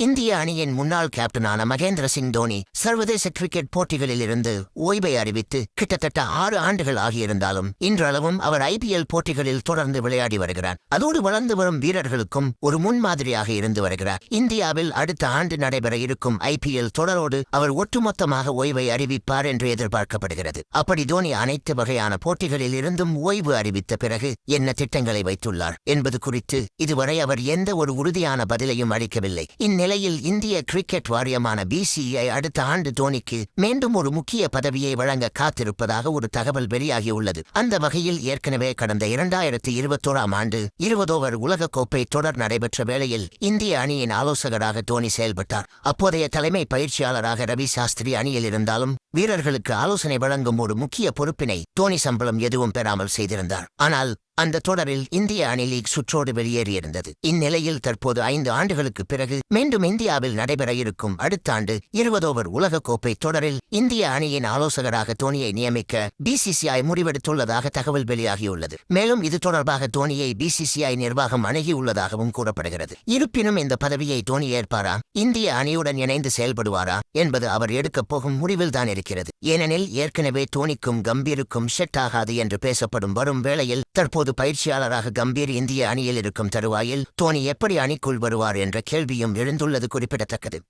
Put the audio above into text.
இந்திய அணியின் முன்னாள் கேப்டனான மகேந்திர சிங் தோனி சர்வதேச கிரிக்கெட் போட்டிகளில் இருந்து ஓய்வை அறிவித்து கிட்டத்தட்ட ஆறு ஆண்டுகள் ஆகியிருந்தாலும் இன்றளவும் அவர் ஐபிஎல் போட்டிகளில் தொடர்ந்து விளையாடி வருகிறார். அதோடு வளர்ந்து வரும் வீரர்களுக்கும் ஒரு முன்மாதிரியாக இருந்து வருகிறார். இந்தியாவில் அடுத்த ஆண்டு நடைபெற இருக்கும் ஐபிஎல் தொடரோடு அவர் ஒட்டுமொத்தமாக ஓய்வை அறிவிப்பார் என்று எதிர்பார்க்கப்படுகிறது. அப்படி தோனி அனைத்து வகையான போட்டிகளில் இருந்தும் ஓய்வு அறிவித்த பிறகு என்ன திட்டங்களை வைத்துள்ளார் என்பது குறித்து இதுவரை அவர் எந்த ஒரு உறுதியான பதிலையும் அளிக்கவில்லை. நிலையில் இந்திய கிரிக்கெட் வாரியமான பிசிஐ அடுத்த ஆண்டு தோனிக்கு மீண்டும் ஒரு முக்கிய பதவியை வழங்க காத்திருப்பதாக ஒரு தகவல் வெளியாகியுள்ளது. அந்த வகையில் ஏற்கனவே கடந்த இரண்டாயிரத்தி இருபத்தோராம் ஆண்டு இருபது ஓவர் உலகக்கோப்பை தொடர் நடைபெற்ற வேளையில் இந்திய அணியின் ஆலோசகராக தோனி செயல்பட்டார். அப்போதைய தலைமை பயிற்சியாளராக ரவி சாஸ்திரி அணியில் இருந்தாலும் வீரர்களுக்கு ஆலோசனை வழங்கும் ஒரு முக்கிய பொறுப்பினை தோனி சம்பளம் எதுவும் பெறாமல் செய்திருந்தார். ஆனால் அந்த தொடரில் இந்திய அணி லீக் சுற்றோடு வெளியேறியிருந்தது. இந்நிலையில் தற்போது ஐந்து ஆண்டுகளுக்கு பிறகு மீண்டும் இந்தியாவில் நடைபெற இருக்கும் அடுத்த ஆண்டு இருபது ஓவர் உலகக்கோப்பை தொடரில் இந்திய அணியின் ஆலோசகராக தோனியை நியமிக்க பிசிசிஐ முடிவெடுத்துள்ளதாக தகவல் வெளியாகியுள்ளது. மேலும் இது தொடர்பாக தோனியை பிசிசிஐ நிர்வாகம் அணுகியுள்ளதாகவும் கூறப்படுகிறது. இருப்பினும் இந்த பதவியை தோனி ஏற்பாரா? இந்திய அணியுடன் இணைந்து செயல்படுவாரா? என்பது அவர் எடுக்கப் போகும் முடிவில்தான் இருக்கிறது. ஏனெனில் ஏற்கனவே தோனிக்கும் கம்பீருக்கும் செட் ஆகாது என்று பேசப்படும் வரும் வேளையில் தற்போது பயிற்சியாளராக கம்பீர் இந்திய அணியில் இருக்கும் தருவாயில் தோனி எப்படி அணிக்குள் வருவார் என்ற கேள்வியும் எழுந்துள்ளது குறிப்பிடத்தக்கது.